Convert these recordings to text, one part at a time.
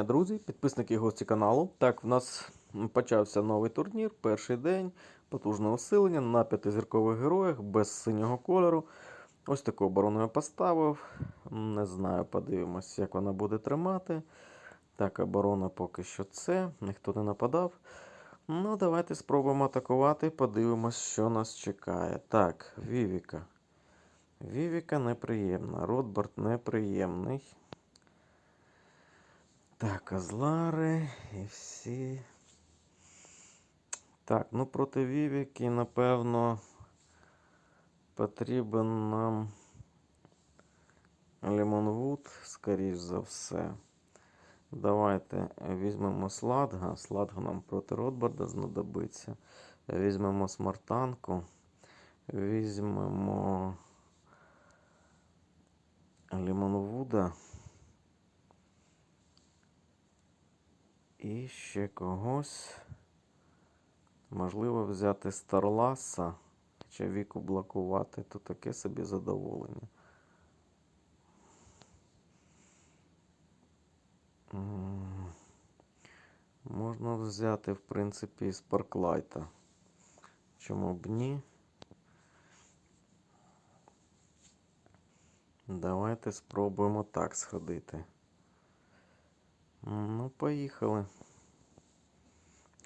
дня, друзі, підписники і гості каналу. Так, в нас почався новий турнір, перший день, потужне усилення на п'ятизіркових героях без синього кольору. Ось таку оборону я поставив. Не знаю, подивимось, як вона буде тримати. Так, оборона поки що це, ніхто не нападав. Ну, давайте спробуємо атакувати, подивимось, що нас чекає. Так, Вівіка. Вівіка неприємна, Ротбард неприємний. Так, Азлари і всі. Так, ну проти Вівіки, напевно, потрібен нам Лемонвуд, скоріш за все. Давайте візьмемо Сладга. Сладга нам проти Ротбарда знадобиться. Візьмемо смартанку. Візьмемо Лімонвуда. І ще когось. Можливо, взяти Старласа. Хоча віку блокувати, то таке собі задоволення. Можна взяти, в принципі, і Спарклайта. Чому б ні? Давайте спробуємо так сходити. Ну, поїхали.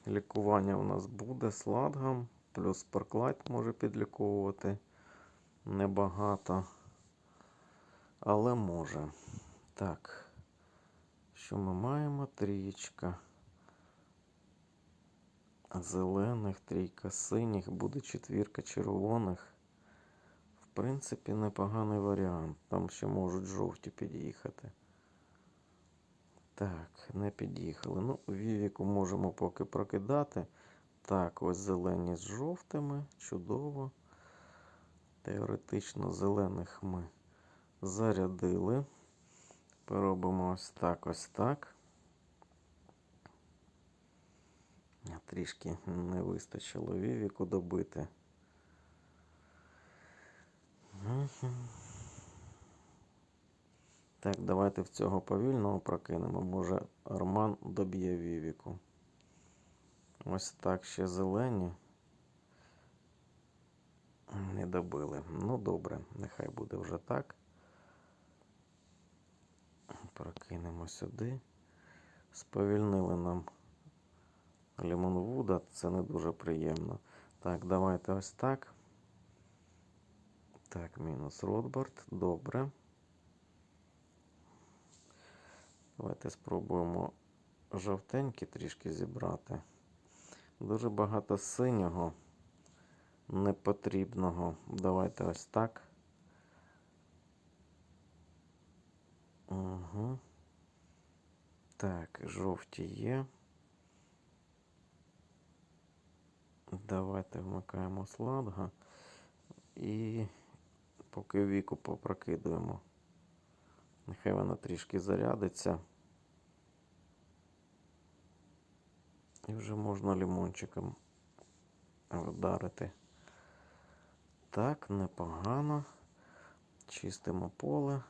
Лікування у нас буде сладгом, плюс Спарклайт може підліковувати. Небагато. Але може. Так. Що ми маємо? Трієчка. Зелених, трійка синіх, буде четвірка червоних. В принципі, непоганий варіант. Там ще можуть жовті під'їхати. Так, не під'їхали. Ну, Вівіку можемо поки прокидати. Так, ось зелені з жовтими. Чудово. Теоретично зелених ми зарядили. Поробимо ось так, ось так. Трішки не вистачило Вівіку добити. Так, давайте в цього повільного прокинемо. Може, Арман доб'є Вівіку. Ось так ще зелені. Не добили. Ну, добре, нехай буде вже так. Прокинемо сюди. Сповільнили нам Лімонвуда, це не дуже приємно. Так, давайте ось так. Так, мінус Ротбард. Добре. Давайте спробуємо жовтенькі трішки зібрати. Дуже багато синього непотрібного. Давайте ось так. Угу. Так, жовті є. Давайте вмикаємо сладга і поки віку попрокидуємо. Нехай вона трішки зарядиться. І вже можна лимончиком вдарити. Так, непогано. Чистимо поле.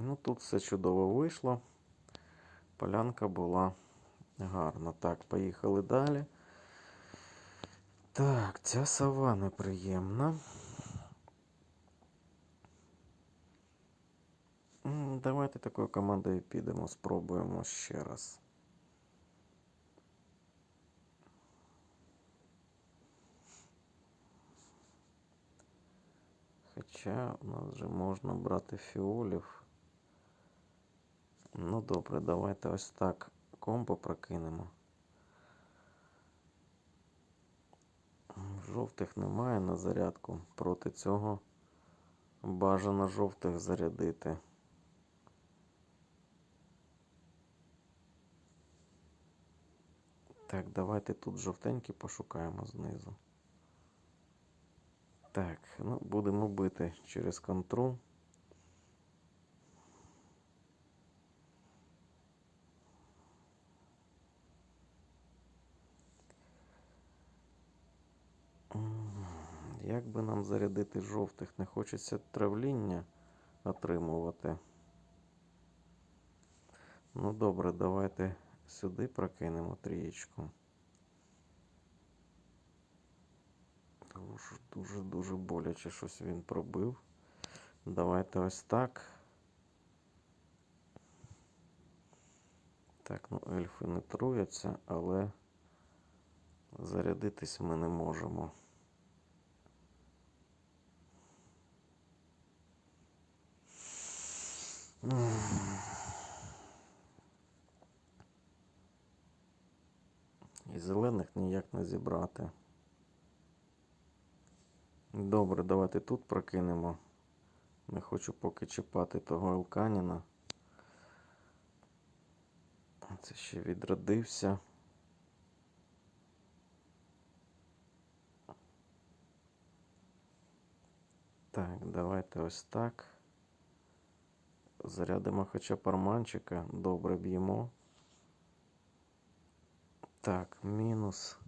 Ну, тут все чудово вийшло. Полянка була гарна. Так, поїхали далі. Так, ця сова неприємна. Давайте такою командою підемо, спробуємо ще раз. Хоча у нас вже можна брати фіолів. Ну добре, давайте ось так комбо прокинемо. Жовтих немає на зарядку. Проти цього бажано жовтих зарядити. Так, давайте тут жовтенькі пошукаємо знизу. Так, ну будемо бити через контру. Як би нам зарядити жовтих? Не хочеться травління отримувати. Ну добре, давайте сюди прокинемо трієчку. Дуже, дуже, дуже боляче щось він пробив. Давайте ось так. Так, ну ельфи не труяться, але зарядитись ми не можемо. І зелених ніяк не зібрати. Добре, давайте тут прокинемо. Не хочу поки чіпати того Елканіна. Це ще відродився. Так, давайте ось так. Зарядимо хоча б арманчика. Добре б'ємо. Так, мінус.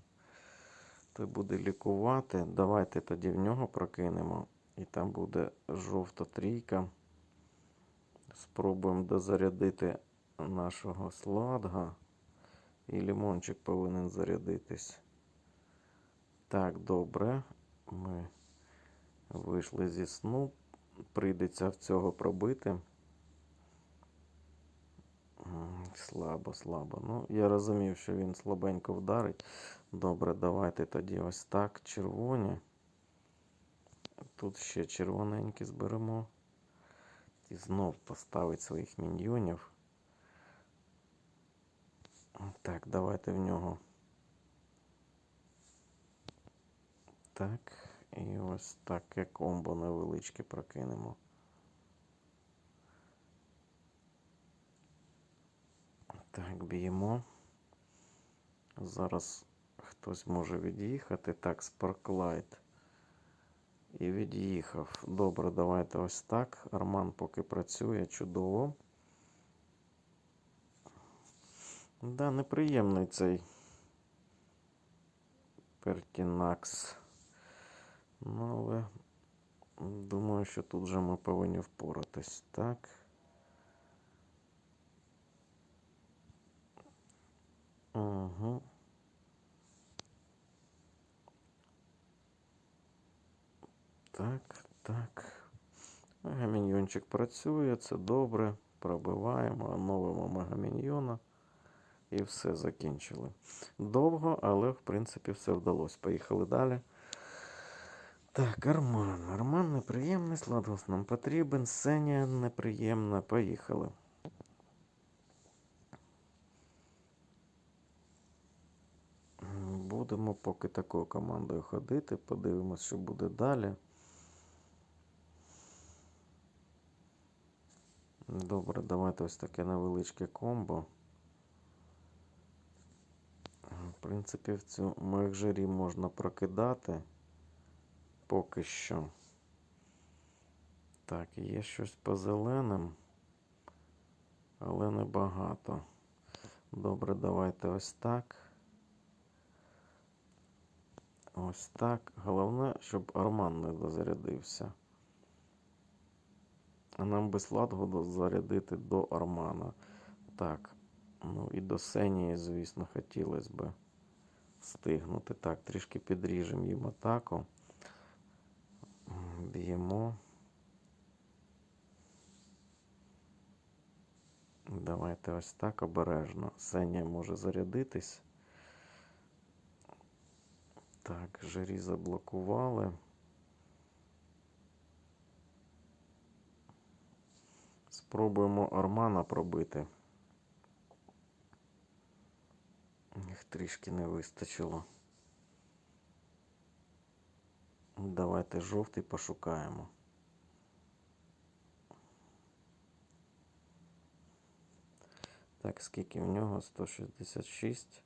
Той буде лікувати. Давайте тоді в нього прокинемо. І там буде жовта трійка. Спробуємо дозарядити нашого сладга. І лімончик повинен зарядитись. Так, добре. Ми вийшли зі сну. Прийдеться в цього пробити. Слабо, слабо. Ну, я розумів, що він слабенько вдарить. Добре, давайте тоді ось так. Червоні. Тут ще червоненькі зберемо. І знов поставить своїх міньйонів. Так, давайте в нього. Так. І ось таке комбо невеличке прокинемо. Так, б'ємо. Зараз хтось може від'їхати. Так, Sparklight. І від'їхав. Добре, давайте ось так. Арман поки працює чудово. Да, неприємний цей Пертінакс. Ну, але думаю, що тут же ми повинні впоратись. Так. Угу. Так, так. Мегаміньйончик працює, це добре. Пробиваємо, оновимо мегаміньйона. І все закінчили. Довго, але в принципі все вдалося. Поїхали далі. Так, Арман. Арман неприємний, Сладгос нам потрібен. Сенія неприємна. Поїхали. Будемо поки такою командою ходити. Подивимось, що буде далі. Добре, давайте ось таке невеличке комбо. В принципі, в цю мережері можна прокидати поки що. Так, є щось по зеленим, але небагато. Добре, давайте ось так. Ось так. Головне, щоб Арман не дозарядився. А нам би сладго зарядити до Армана. Так. Ну і до Сенії, звісно, хотілося б встигнути. Так, трішки підріжемо їм атаку. Б'ємо. Давайте ось так обережно. Сенія може зарядитись. Так, жирі заблокували. Спробуємо Армана пробити. Їх трішки не вистачило. Давайте жовтий пошукаємо. Так, скільки в нього? 166.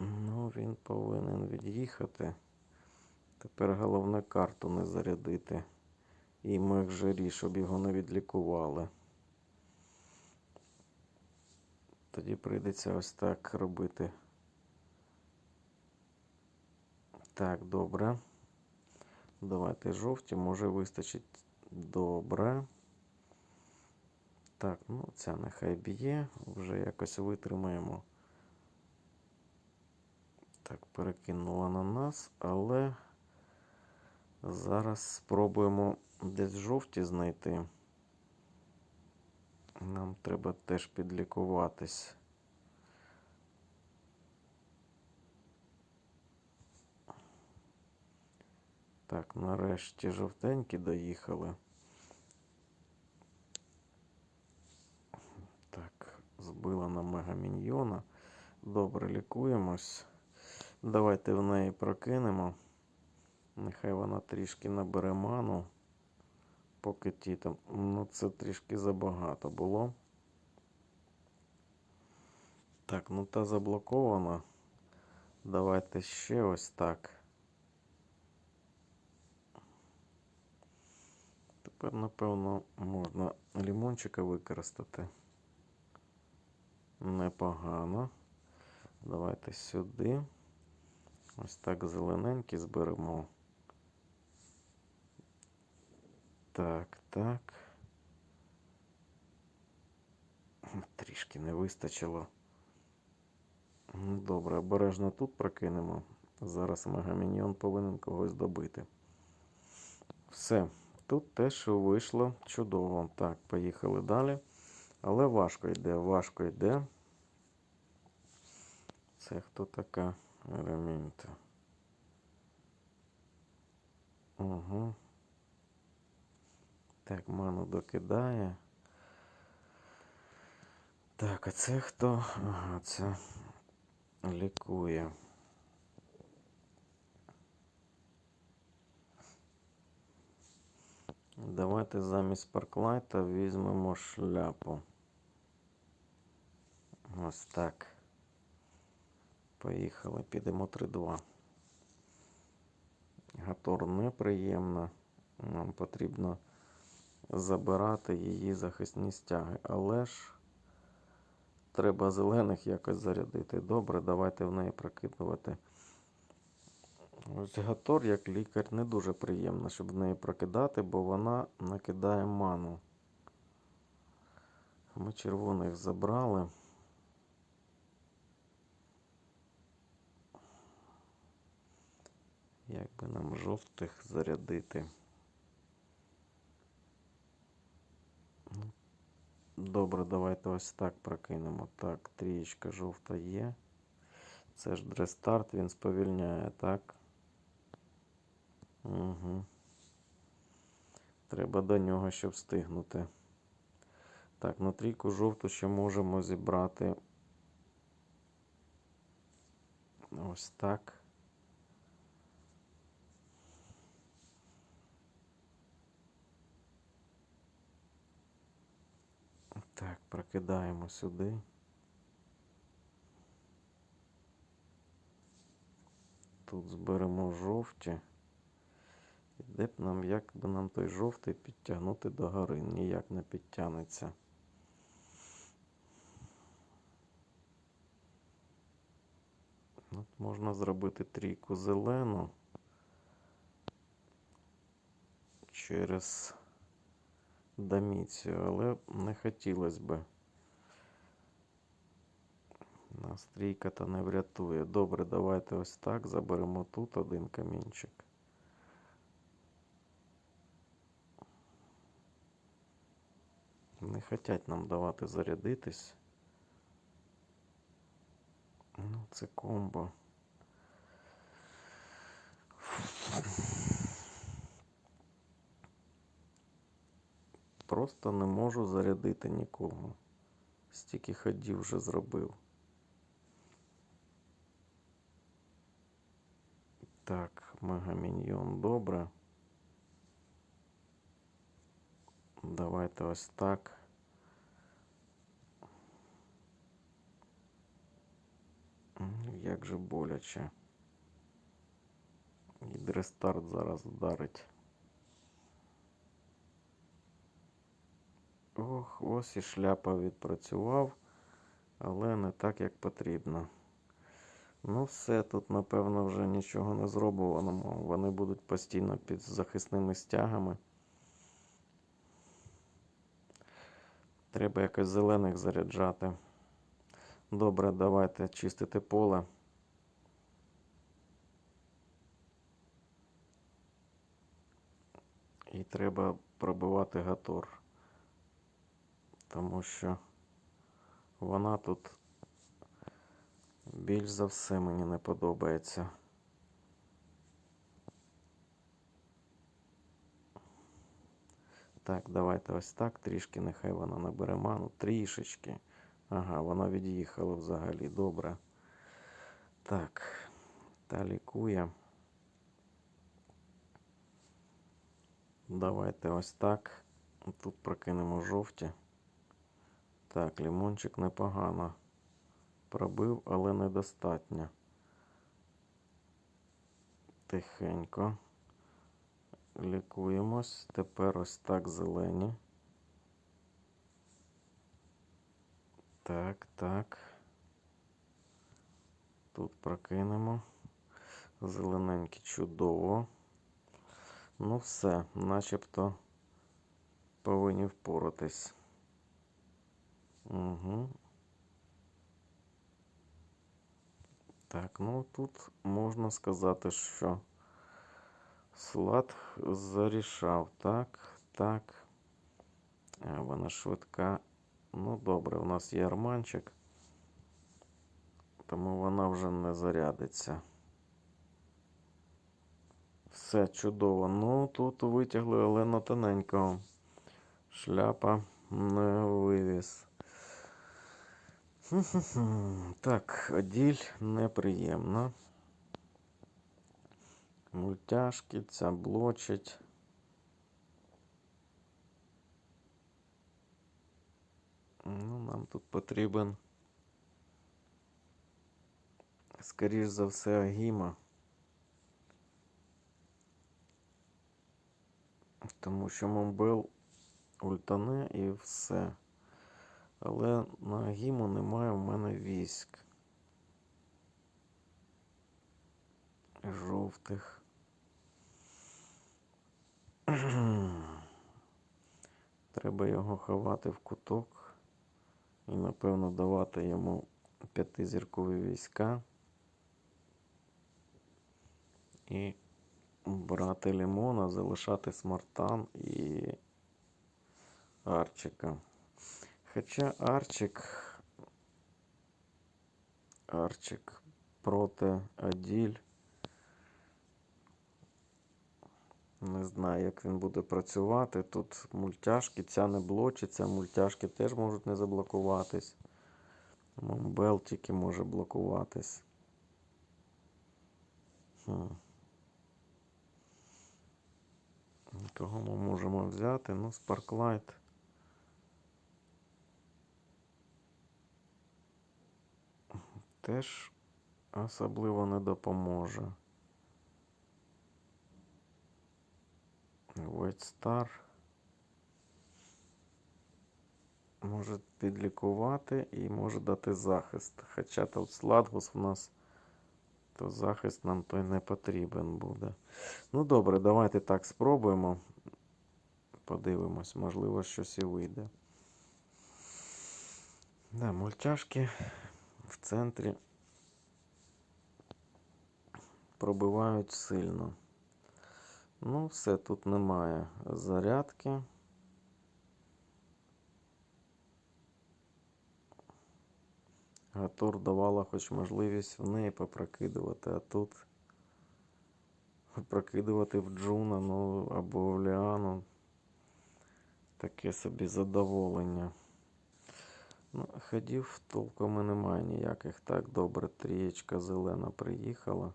Ну, він повинен від'їхати. Тепер головне карту не зарядити. І мех жирі, щоб його не відлікували. Тоді прийдеться ось так робити. Так, добре. Давайте жовті, може вистачить добре. Так, ну ця нехай б'є, вже якось витримаємо. Так, перекинула на нас, але зараз спробуємо десь жовті знайти. Нам треба теж підлікуватись. Так, нарешті жовтенькі доїхали. Так, збила на мегаміньйона. Добре, лікуємось. Давайте в неї прокинемо. Нехай вона трішки набере ману. Поки ті там. Ну, це трішки забагато було. Так, ну та заблокована. Давайте ще ось так. Тепер, напевно, можна лімончика використати. Непогано. Давайте сюди. Ось так зелененький зберемо. Так, так. Трішки не вистачило. Ну, Добре, обережно тут прокинемо. Зараз мегаміньйон повинен когось добити. Все. Тут теж вийшло чудово. Так, поїхали далі. Але важко йде, важко йде. Це хто така Ремінта? Угу. Так, ману докидає. Так, а це хто? Ага, це лікує. Давайте замість парклайта візьмемо шляпу. Ось так. Поїхали, підемо 3-2. Гатор неприємна. Нам потрібно забирати її захисні стяги. Але ж треба зелених якось зарядити. Добре, давайте в неї прокидувати. Ось Гатор, як лікар, не дуже приємно, щоб в неї прокидати, бо вона накидає ману. Ми червоних забрали. Як би нам жовтих зарядити? Ну, Добре, давайте ось так прокинемо. Так, трієчка жовта є. Це ж дрестарт, він сповільняє, так? Угу. Треба до нього ще встигнути. Так, на трійку жовту ще можемо зібрати. Ось так. Так, прокидаємо сюди. Тут зберемо жовті. І де б нам, як би нам той жовтий підтягнути до гори? Ніяк не підтягнеться. От можна зробити трійку зелену через даміцію, але не хотілося би. Нас трійка то не врятує. Добре, давайте ось так заберемо тут один камінчик. Не хотять нам давати зарядитись. Ну, це комбо. Просто не можу зарядити нікого. Стільки ходів вже зробив. Так, мегаміньйон добре. Давайте ось так. Як же боляче. І дрестарт зараз вдарить. Ох, ось і шляпа відпрацював, але не так, як потрібно. Ну, все, тут, напевно, вже нічого не зроблено. Вони будуть постійно під захисними стягами. Треба якось зелених заряджати. Добре, давайте чистити поле. І треба пробивати гатор. Тому що вона тут більш за все мені не подобається. Так, давайте ось так. Трішки нехай вона набере ману. Трішечки. Ага, вона від'їхала взагалі. Добре. Так. Та лікує. Давайте ось так. Тут прокинемо жовті. Так, лімончик непогано. Пробив, але недостатньо. Тихенько. Лікуємось. Тепер ось так зелені. Так, так. Тут прокинемо. Зелененький чудово. Ну все, начебто повинні впоратись. Угу. Так, ну тут можна сказати, що Слад зарішав. Так, так. Вона швидка. Ну, добре, у нас є арманчик, тому вона вже не зарядиться. Все чудово. Ну, тут витягли Олену тоненького. Шляпа не вивіз. Так, оділь неприємна. Мультяшки, ця блочить. Ну, нам тут потрібен, скоріш за все, Агіма. Тому що Момбел ультане і все. Але на Агіму немає в мене військ. Жовтих. Треба його ховати в куток і, напевно, давати йому п'ятизіркові війська і брати лимона, залишати смартан і арчика. Хоча арчик, арчик проти Аділь. Не знаю, як він буде працювати. Тут мультяшки, ця не блочиться, мультяшки теж можуть не заблокуватись. Момбел тільки може блокуватись. Хм. Кого ми можемо взяти? Ну, Sparklight. Теж особливо не допоможе. White Star. Може підлікувати і може дати захист. Хоча тут Сладгус в нас, то захист нам той не потрібен буде. Ну добре, давайте так спробуємо. Подивимось, можливо, щось і вийде. Да, мультяшки в центрі пробивають сильно. Ну, все, тут немає зарядки. Гатур давала хоч можливість в неї попрокидувати, а тут прокидувати в Джуна, ну, або в Ліану. Таке собі задоволення. Ну, ходів толком і немає ніяких. Так, добре, трієчка зелена приїхала.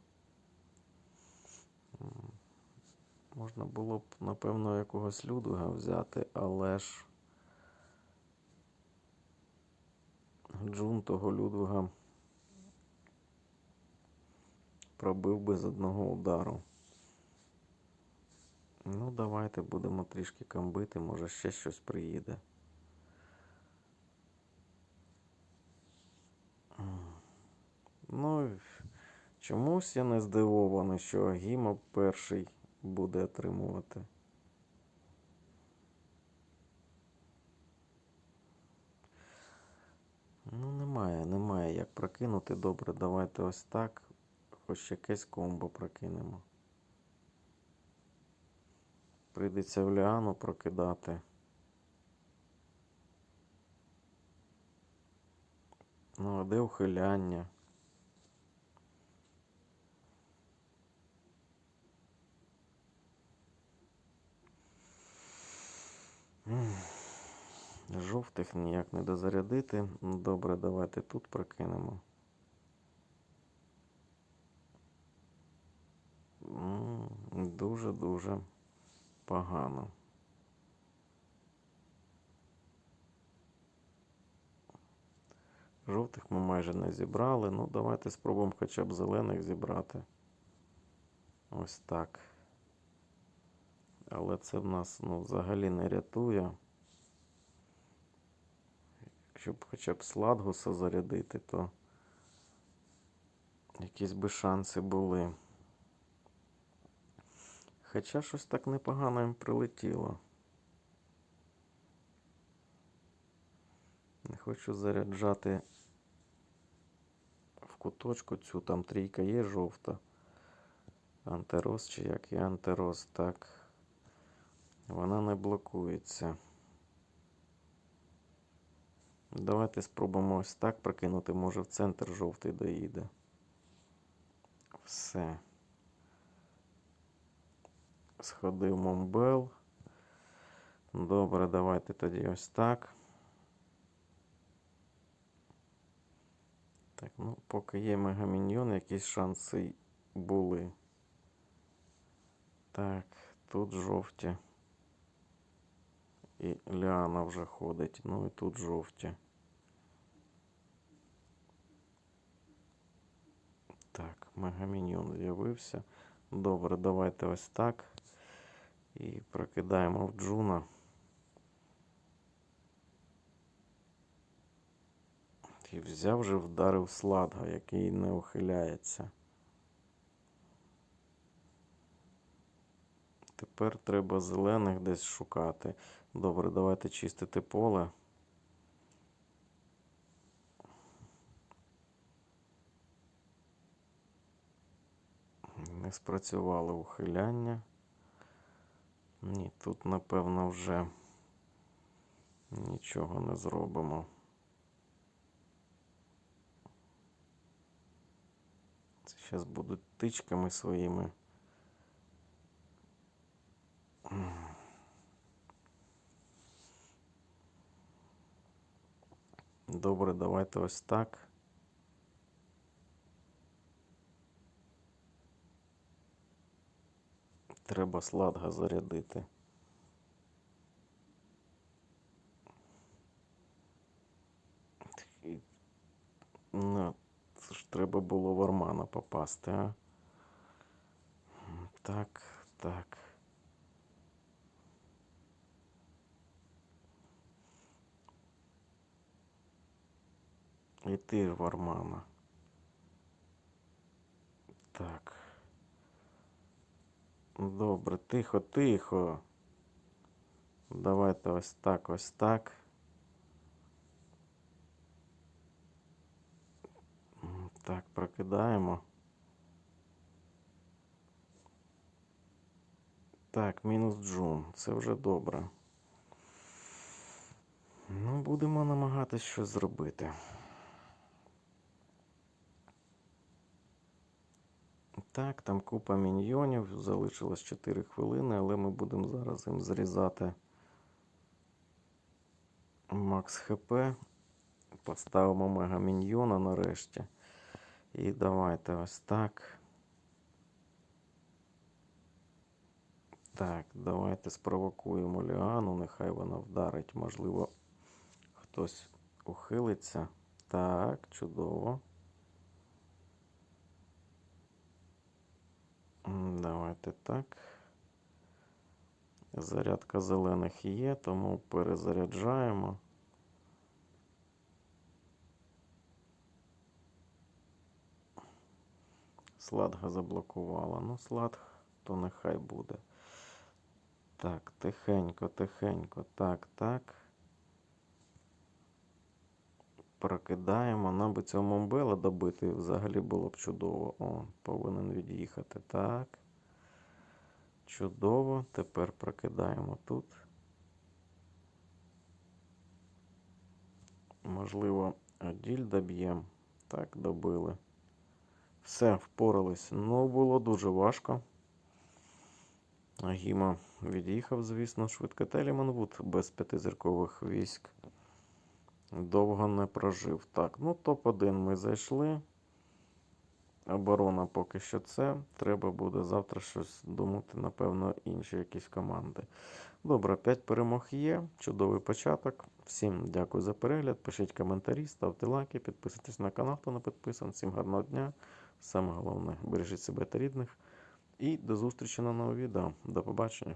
Можна було б, напевно, якогось Людвига взяти, але ж Джун того Людвига пробив би з одного удару. Ну, давайте будемо трішки камбити, може ще щось приїде. Ну, Чомусь я не здивований, що Агімо перший буде отримувати. Ну, немає, немає як прокинути. Добре, давайте ось так. Хоч якесь комбо прокинемо. Прийдеться в Ліану прокидати. Ну, а де ухиляння? Жовтих ніяк не дозарядити. Ну, Добре, давайте тут прокинемо. Дуже-дуже погано. Жовтих ми майже не зібрали. Ну, давайте спробуємо хоча б зелених зібрати. Ось так. Але це в нас ну, взагалі не рятує. Якщо б хоча б Сладгуса зарядити, то якісь би шанси були. Хоча щось так непогано їм прилетіло. Не хочу заряджати в куточку цю, там трійка є жовта. Антерос чи як є антерос, так. Вона не блокується. Давайте спробуємо ось так прокинути, може в центр жовтий доїде. Все. Сходив Момбел. Добре, давайте тоді ось так. Так, ну, поки є мегаміньйон, якісь шанси були. Так, тут жовті. І Ліана вже ходить. Ну і тут жовті. Так, мегаміньйон з'явився. Добре, давайте ось так. І прокидаємо в Джуна. І взяв вже вдарив сладга, який не ухиляється. Тепер треба зелених десь шукати. Добре, давайте чистити поле. Не спрацювали ухиляння. Ні, тут, напевно, вже нічого не зробимо. Це зараз будуть тичками своїми. Добре, давайте ось так. Треба сладга зарядити. Ну, це ж треба було в Армана попасти, а? Так, так. І ти ж в Так. Добре, тихо, тихо. Давайте ось так, ось так. Так, прокидаємо. Так, мінус джун. Це вже добре. Ну, будемо намагатись щось зробити. Так, там купа міньйонів, залишилось 4 хвилини, але ми будемо зараз їм зрізати Макс ХП. Поставимо мега міньйона нарешті. І давайте ось так. Так, давайте спровокуємо Ліану, нехай вона вдарить, можливо, хтось ухилиться. Так, чудово. Давайте так. Зарядка зелених є, тому перезаряджаємо. Сладга заблокувала. Ну, слад, то нехай буде. Так, тихенько, тихенько. Так, так. Прокидаємо. Нам би цього момбела добити взагалі було б чудово. О, повинен від'їхати. Так. Чудово. Тепер прокидаємо тут. Можливо, діль доб'ємо. Так, добили. Все, впорались. Ну, було дуже важко. Гіма від'їхав, звісно, швидко. Теліман Вуд без п'ятизіркових військ. Довго не прожив. Так, ну топ-1 ми зайшли. Оборона поки що це. Треба буде завтра щось думати, напевно, інші якісь команди. Добре, 5 перемог є. Чудовий початок. Всім дякую за перегляд. Пишіть коментарі, ставте лайки, підписуйтесь на канал, хто не підписаний. Всім гарного дня. Саме головне, бережіть себе та рідних. І до зустрічі на новому відео. До побачення.